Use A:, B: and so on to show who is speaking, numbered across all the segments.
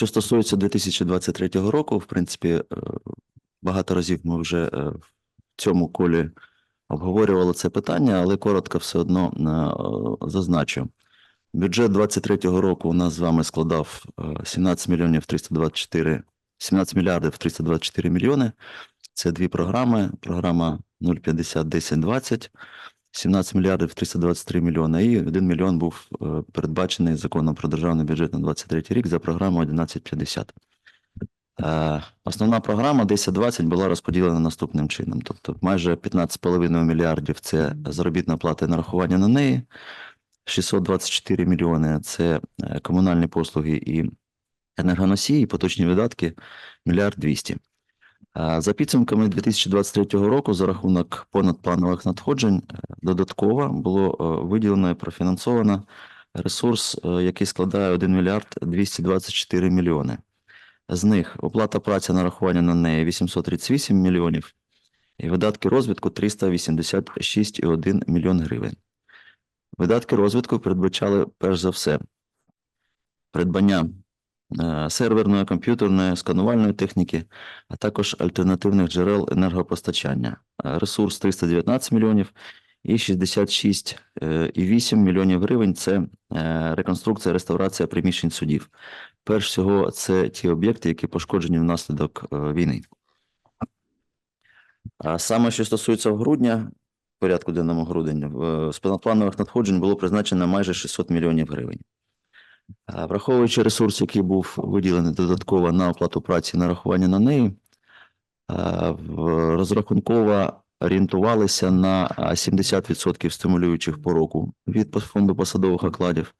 A: Що стосується 2023 року, в принципі, е, багато разів ми вже е, в цьому колі обговорювали це питання, але коротко все одно е, зазначу. Бюджет 23 року у нас з вами складав е, 17 мільйонів 324, 17 мільярдів 324 мільйони. Це дві програми. Програма 050 10 20, 17 мільярдів 323 мільйони, і 1 мільйон був е, передбачений законом про державний бюджет на 23 рік за програмою 1150. Е, Основна програма 1020 була розподілена наступним чином. Тобто майже 15,5 мільярдів це заробітна плата і нарахування на неї, 624 мільйони це е, комунальні послуги і енергоносії, поточні видатки мільярд 200. За підсумками 2023 року, за рахунок понадпланових надходжень, е, додатково було е, виділено і профінансовано ресурс, е, який складає 1 мільярд 224 мільйони. З них оплата праці нарахування на неї 838 мільйонів і видатки розвитку 386,1 мільйон гривень. Видатки розвитку передбачали перш за все придбання серверної, комп'ютерної, сканувальної техніки, а також альтернативних джерел енергопостачання. Е, Ресурс 319 мільйонів і 66,8 мільйонів гривень це е, реконструкція, реставрація приміщень судів. Перш всього, це ті об'єкти, які пошкоджені внаслідок е, війни. А саме, що стосується грудня, порядку денному грудень, з понадпланових надходжень було призначено майже 600 мільйонів гривень. Враховуючи ресурс, який був виділений додатково на оплату праці нарахування на неї, розрахунково орієнтувалися на а, 70% стимулюючих по року від фонду посадових окладів.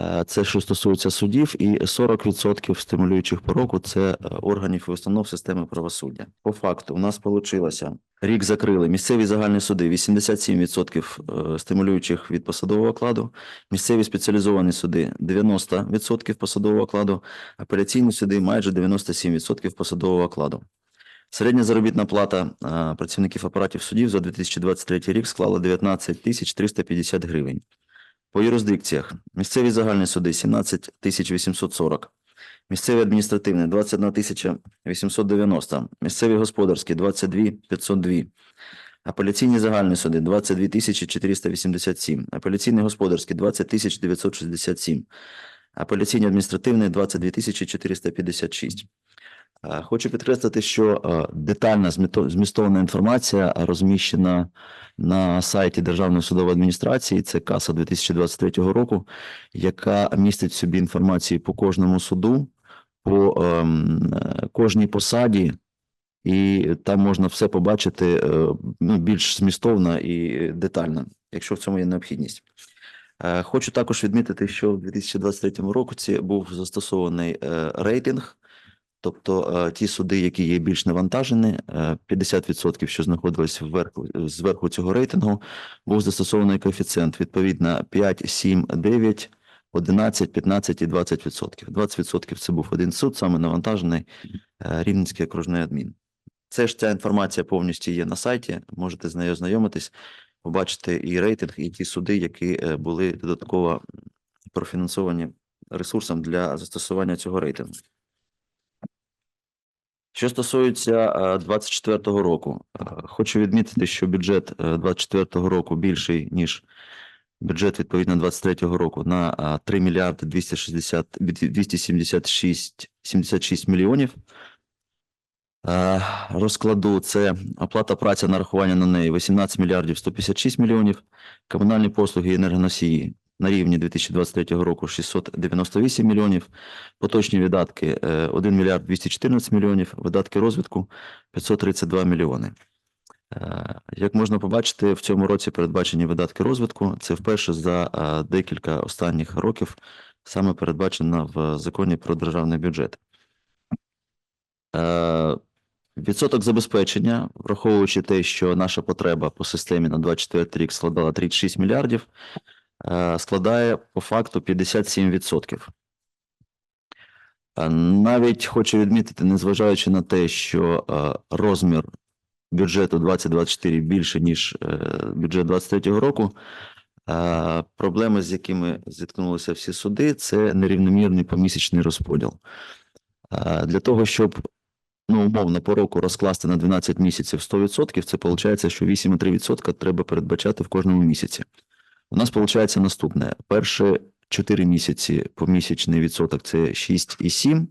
A: Е, Це що стосується судів, і 40% стимулюючих по року це е, органів і установ системи правосуддя. По факту, у нас вийшло рік закрили місцеві загальні суди 87% е, стимулюючих від посадового окладу, місцеві спеціалізовані суди 90% посадового окладу, апеляційні суди майже 97% посадового окладу. Середня заробітна плата працівників апаратів судів за 2023 рік склала 19 тисяч 350 гривень. По юрисдикціях. Місцеві загальні суди 17 840, місцеві адміністративні 21 890, місцеві господарські 22 502, апеляційні загальні суди 22 487, апеляційні господарські 20 967, апеляційні адміністративні 22 456. Е, Хочу підкреслити, що е, детальна змістовна інформація розміщена на сайті Державної судової адміністрації, це каса 2023 року, яка містить в собі інформацію по кожному суду, по ем, кожній посаді, і там можна все побачити е, ну, більш змістовно і детально, якщо в цьому є необхідність. Хочу також відмітити, що в 2023 році був застосований рейтинг. Тобто е, ті суди, які є більш навантажені, е, 50%, що знаходились вверху, зверху цього рейтингу, був застосований коефіцієнт відповідно 5, 7, 9, 11, 15 і 20%. 20% це був один суд, саме навантажений е, Рівненський окружний адмін. Це ж ця інформація повністю є на сайті, можете з нею ознайомитись, побачити і рейтинг, і ті суди, які е, були додатково профінансовані ресурсом для застосування цього рейтингу. Що стосується е, 24-го року, е, хочу відмітити, що бюджет е, 24-го року більший, ніж бюджет відповідно 23-го року на е, 3 мільярди 260, 276 76 мільйонів. Е, Розкладу це оплата праці нарахування на неї 18 мільярдів 156 мільйонів, комунальні послуги і енергоносії на рівні 2023 року 698 мільйонів, поточні видатки е, 1 мільярд 214 мільйонів, видатки розвитку 532 мільйони. Е, Як можна побачити, в цьому році передбачені видатки розвитку. Це вперше за е, декілька останніх років саме передбачено в законі про державний бюджет. Е, Відсоток забезпечення, враховуючи те, що наша потреба по системі на 24 рік складала 36 мільярдів, е, складає по факту 57%. Е, Навіть хочу відмітити, незважаючи на те, що е, розмір бюджету 2024 більше, ніж е, бюджет 2023 року, Е, Проблеми, з якими зіткнулися всі суди, це нерівномірний помісячний розподіл. Е, Для того, щоб ну, умовно по року розкласти на 12 місяців 100%, це виходить, що 8,3% треба передбачати в кожному місяці. У нас виходить наступне: перші 4 місяці помісячний відсоток це 6,7.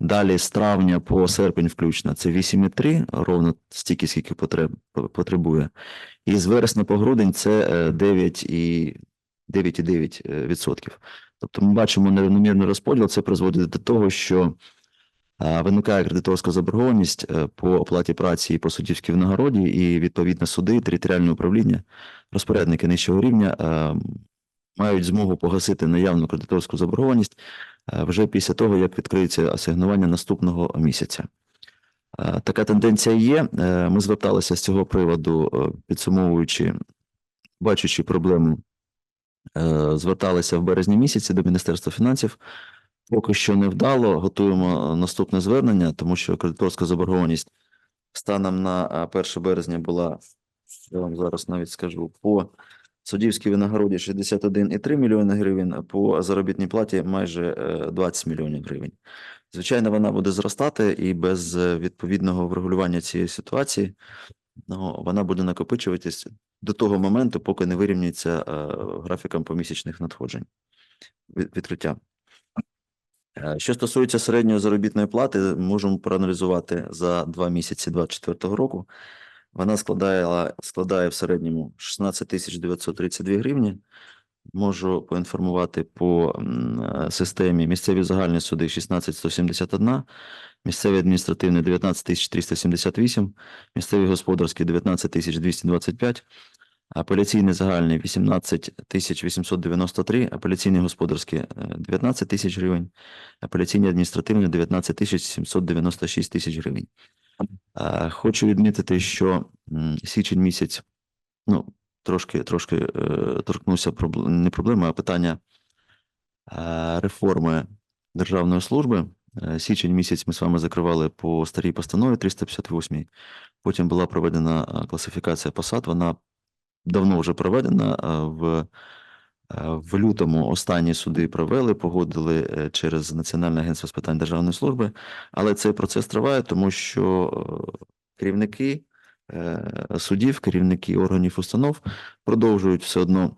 A: Далі з травня по серпень включно це 8,3, ровно стільки, скільки потреб, потребує. І з вересня по грудень це е, 9 і 9,9 е, відсотків. Тобто ми бачимо нерівномірний розподіл, це призводить до того, що виникає кредиторська заборгованість е, по оплаті праці і по суддівській винагороді, і відповідно суди, територіальне управління, розпорядники нижчого рівня е, мають змогу погасити наявну кредиторську заборгованість е, вже після того, як відкриється асигнування наступного місяця. Така тенденція є. Ми зверталися з цього приводу, підсумовуючи, бачачи проблему, зверталися в березні місяці до Міністерства фінансів. Поки що не вдало. Готуємо е, наступне звернення, тому що кредиторська заборгованість станом на е, 1 березня була, я вам зараз навіть скажу, по суддівській винагороді 61,3 мільйони гривень, по заробітній платі майже е, 20 мільйонів гривень. Звичайно, вона буде зростати і без е, відповідного врегулювання цієї ситуації ну, вона буде накопичуватись до того моменту, поки не вирівняється е, графіком помісячних надходжень відкриття. Е, Що стосується середньої заробітної плати, можемо проаналізувати за два місяці 2024 року. Вона складає, складає в середньому 16 тисяч 932 гривні. Можу поінформувати по системі місцеві загальні суди 16 171, місцеві адміністративні 19 378, місцеві господарські 19 225, апеляційний загальний 18 тисяч 893, апеляційні господарські е, 19 тисяч гривень, апеляційні адміністративні 19 тисяч 796 тисяч гривень. Е, Хочу відмітити, що січень місяць, ну, трошки, трошки е, торкнувся не проблеми, а питання е, реформи державної служби. Е, Січень місяць ми з вами закривали по старій постанові 358. Потім була проведена е, класифікація посад. Вона давно вже проведена. В, в лютому останні суди провели, погодили е, через Національне агентство з питань державної служби, але цей процес триває, тому що е, керівники е, судів, керівники органів установ продовжують все одно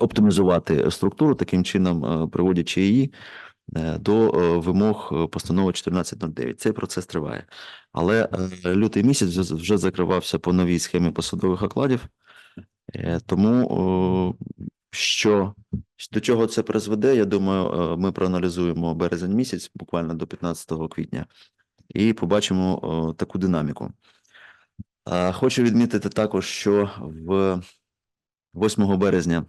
A: оптимізувати структуру, таким чином приводячи її до вимог постанови 1409. Цей процес триває. Але лютий місяць вже- закривався по новій схемі посадових окладів, тому що до чого це призведе, я думаю, е, ми проаналізуємо березень місяць, буквально до 15 квітня, і побачимо таку динаміку. Хочу відмітити також, що в 8 березня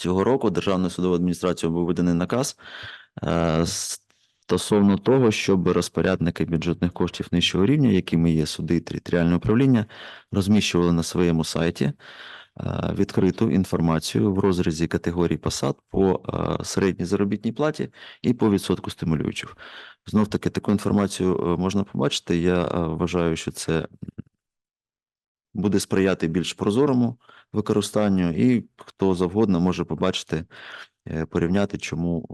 A: цього року Державною судовою адміністрацією був виданий наказ е, стосовно того, щоб розпорядники бюджетних коштів нижчого рівня, якими є суди і територіальне управління, розміщували на своєму сайті е, відкриту інформацію в розрізі категорій посад по е, середній заробітній платі і по відсотку стимулюючих. Знов таки таку інформацію е, можна побачити. Я е, вважаю, що це буде сприяти більш прозорому використанню, і хто завгодно може побачити, е, порівняти, чому,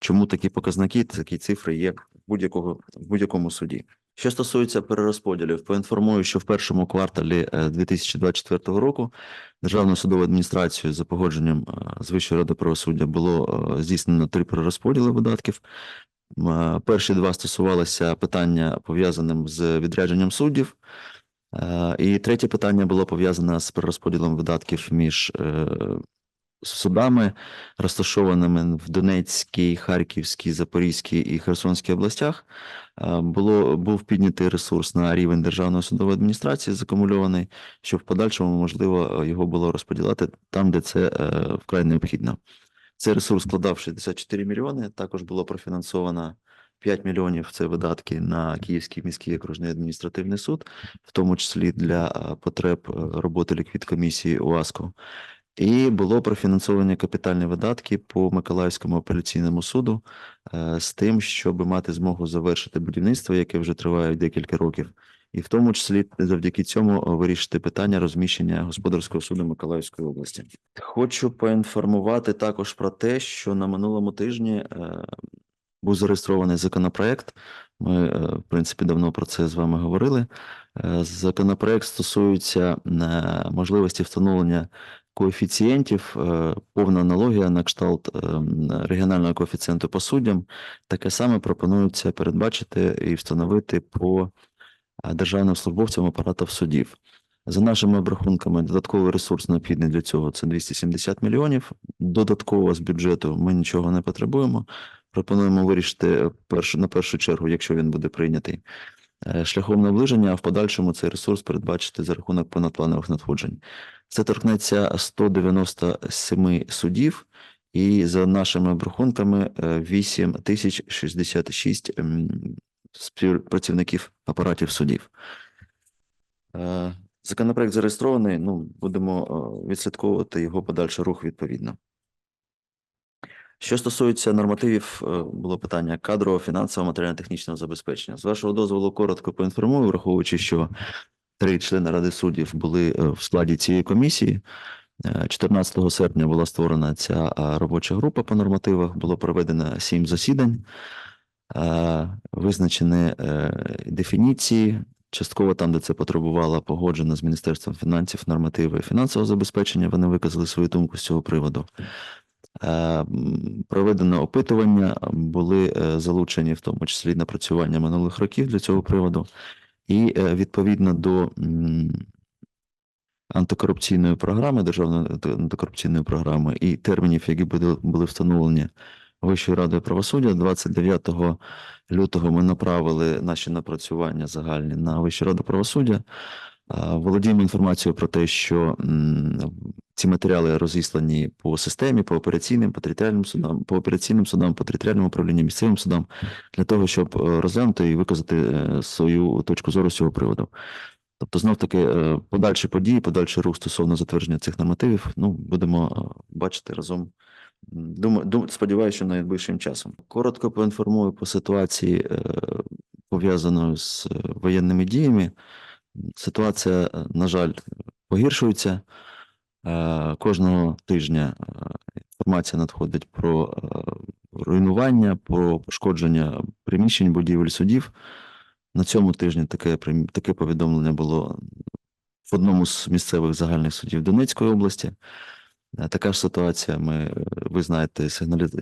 A: чому такі показники, такі цифри є в будь-якого в будь-якому суді. Що стосується перерозподілів, поінформую, що в першому кварталі е, 2024 року Державною судовою адміністрацією за погодженням е, з Вищої ради правосуддя було е, здійснено три перерозподіли видатків. Е, Перші два стосувалися питання пов'язаним з відрядженням суддів. Е, І третє питання було пов'язане з перерозподілом видатків між е, судами, розташованими в Донецькій, Харківській, Запорізькій і Херсонській областях. Було був піднятий ресурс на рівень Державної судової адміністрації, закумульований, щоб в подальшому можливо його було розподіляти там, де це е, вкрай необхідно. Цей ресурс складав 64 мільйони. Також було профінансовано 5 мільйонів це видатки на Київський міський окружний адміністративний суд, в тому числі для потреб е, роботи ліквідкомісії УАСКО. І було профінансовані капітальні видатки по Миколаївському апеляційному суду е, з тим, щоб мати змогу завершити будівництво, яке вже триває декілька років, і в тому числі завдяки цьому е, вирішити питання розміщення господарського суду Миколаївської області. Хочу поінформувати також про те, що на минулому тижні е, був зареєстрований законопроект. Ми, в принципі, давно про це з вами говорили. Законопроект стосується можливості встановлення коефіцієнтів, е, повна аналогія на кшталт е, регіонального коефіцієнту по суддям. Таке саме пропонується передбачити і встановити по е, державним службовцям апаратів судів. За нашими обрахунками, додатковий ресурс необхідний для цього це 270 мільйонів. Додатково з бюджету ми нічого не потребуємо. Пропонуємо вирішити на першу чергу, якщо він буде прийнятий, шляхом наближення, а в подальшому цей ресурс передбачити за рахунок понадпланових надходжень. Це торкнеться 197 судів, і за нашими обрахунками е, 8 тисяч 66 ем, співпрацівників апаратів судів. Е, Законопроект зареєстрований. Ну, будемо е, відслідковувати його подальший рух відповідно. Що стосується нормативів, е, було питання кадрового, фінансового, матеріально-технічного забезпечення. З вашого дозволу коротко поінформую, враховуючи, що три члени Ради суддів були е, в складі цієї комісії. Е, 14 серпня була створена ця е, робоча група по нормативах, було проведено сім засідань, е, визначені е, дефініції, частково там, де це потребувало, погоджено з Міністерством фінансів нормативи фінансового забезпечення, вони виказали свою думку з цього приводу. Е, Проведено опитування, були е, залучені в тому числі напрацювання минулих років для цього приводу, і е, відповідно до антикорупційної програми, державної анти- антикорупційної програми і термінів, які були встановлені Вищою радою правосуддя, 29 лютого ми направили наші напрацювання загальні на Вищу раду правосуддя. Володіємо інформацією про те, що ці матеріали розіслані по системі, по операційним, по територіальним судам, по операційним судам, по територіальним управлінням, місцевим судам, для того, щоб е, розглянути і виказати е, свою точку зору з цього приводу. Тобто, знов таки, е, подальші події, подальший рух стосовно затвердження цих нормативів, ну, будемо бачити разом. Думаю, сподіваюся, що найближчим часом. Коротко поінформую по ситуації, пов'язаної з воєнними діями. Ситуація, е, на жаль, погіршується. Е, Кожного тижня е, інформація надходить про руйнування, про пошкодження приміщень, будівель судів. На цьому тижні таке, таке повідомлення було в одному з місцевих загальних судів Донецької області. Така ж ситуація, ми, ви знаєте,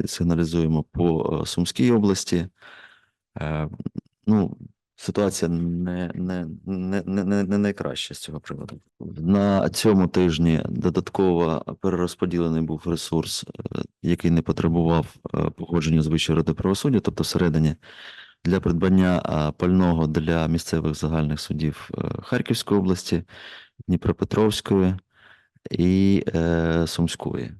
A: сигналізуємо по Сумській області. Ну, ситуація не, не, не, не, не, найкраща з цього приводу. На цьому тижні додатково перерозподілений був ресурс, е, який не потребував е, погодження з Вищою радою правосуддя, тобто всередині для придбання пального для місцевих загальних судів е, Харківської області, Дніпропетровської і е, Сумської.